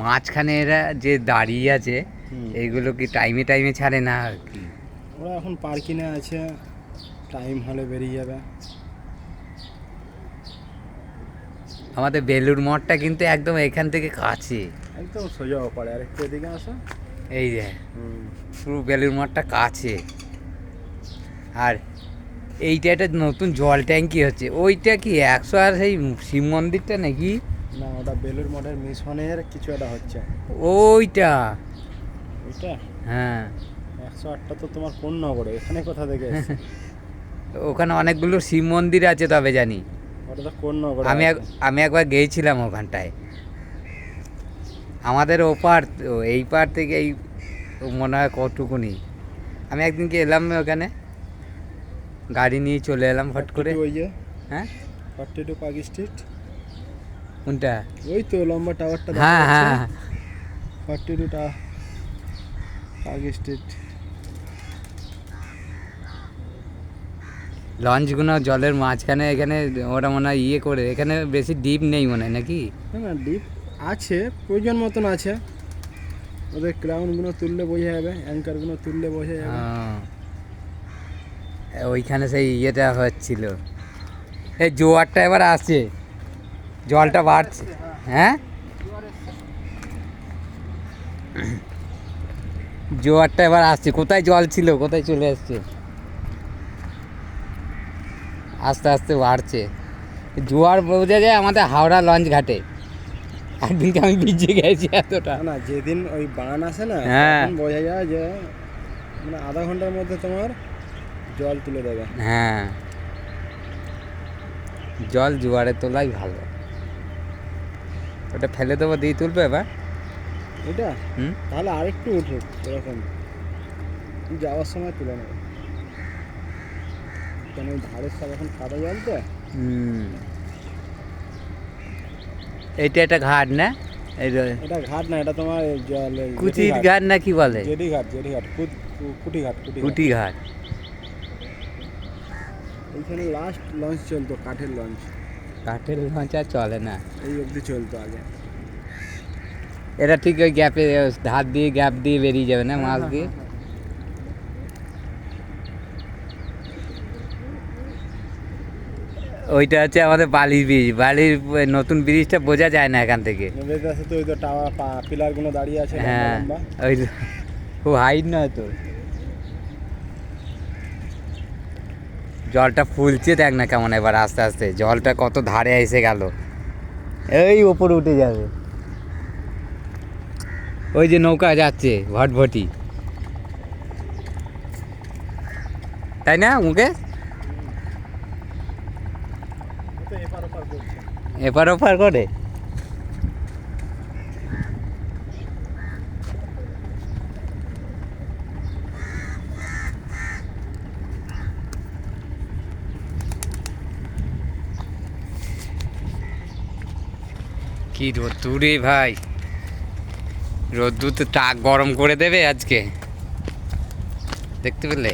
মাঝখানে এরা যে দাঁড়িয়ে আছে। এইগুলো কি টাইমে টাইমে ছাড়ে না আর কি? ওরা এখন পার্কিংয়ে আছে টাইম হলে বেরিয়ে যাবে। আমাদের বেলুর মঠটা কিন্তু একদম এখান থেকে কাছে। একদম সোজা ওপারে আর একটু এদিকে আসো। এই যে পুরো বেলুর মঠটা কাছে। আর এইটা একটা নতুন জল ট্যাঙ্কি হচ্ছে। ওইটা কি একশো আর সেই শিব মন্দিরটা নাকি? না ওটা বেলুর মঠের মিশনের কিছু একটা হচ্ছে। ওইটা? ওইটা? হ্যাঁ। একশো আটটা তো তোমার কোন নগরে? এখানে কোথা থেকে ওখানে অনেকগুলো শিব মন্দির আছে তবে জানি। ওটা তো কোন নগরে আমি আমি একবার গিয়েছিলাম ওখানটায়। আমাদের ওপার এই পার থেকে এই মনে হয় কটুকুনি আমি একদিনকে এলাম ওখানে? গাড়ি নিয়ে চলে এলাম ফট করে। ওই যে? হ্যাঁ? Forty two park street? কোনটা? ওই তো লম্বা টাওয়ারটা হ্যাঁ হ্যাঁ ফর্টি টু পার্ক স্ট্রিট লঞ্চগুলো জলের মাঝখানে এখানে ওরা মনে হয় ইয়ে করে এখানে বেশি ডিপ নেই মনে হয় নাকি? না না ডিপ আছে প্রয়োজন মতন আছে। ওদের ক্রাউনগুলো তুললে বোঝা যাবে অ্যাঙ্কারগুলো তুললে বোঝা যাবে। হ্যাঁ। ওইখানে সেই ইয়েটা হচ্ছিল। এই জোয়ারটা এবার আসছে। জলটা বাড়ছে। হ্যাঁ? জোয়ারটা এবার আসছে। কোথায় জল ছিল? কোথায় চলে আসছে? আস্তে আস্তে বাড়ছে। জোয়ার বোঝা যায় আমাদের হাওড়া লঞ্চ ঘাটে। একদিনকে আমি ভিজে গেছি এতটা। না যেদিন ওই বান আসে না হ্যাঁ। বোঝা যায় যে মানে আধা ঘণ্টার মধ্যে তোমার জল তুলে দেবে। হ্যাঁ। জল জোয়ারে তোলাই ভালো। ওটা ফেলে দেবো দিয়ে তুলবে এবার? এটা? হুম? তাহলে আরেকটু উঠুক এরকম। যাওয়ার সময় তুলে নেবে। কেন ওই ধারের সব এখন কাদা জল তো? হুম। এইটা একটা ঘাট না? এটা ঘাট না এটা তোমার কুচির ঘাট। না কি বলে? জেডি ঘাট জেডি ঘাট কুট- কু- কুটি ঘাট কুটি ঘাট। কুটি ঘাট। এইখানে লাস্ট লঞ্চ চলতো কাঠের লঞ্চ কাঠের লঞ্চ আর চলে না। এই অবধি চলতো আগে। এটা ঠিক ওই গ্যাপে ধার দিয়ে গ্যাপ দিয়ে বেরিয়ে যাবে না মাছ দিয়ে? ওইটা হচ্ছে আমাদের বালির ব্রিজ বালির নতুন ব্রিজটা বোঝা যায় না এখান থেকে। ওই তো টাওয়ার পিলারগুলো দাঁড়িয়ে আছে হ্যাঁ ওই খুব হাইট নয় তো। জলটা ফুলছে দেখ না কেমন এবার আস্তে আস্তে। জলটা কত ধারে এসে গেল। এই ওপরে উঠে যাবে। ওই যে নৌকা যাচ্ছে, ভটভটি। তাই না মুখে এপার ওপার করে কি রোদ্দুরে ভাই? রোদ্দুর তো টাক গরম করে দেবে আজকে। দেখতে পেলে?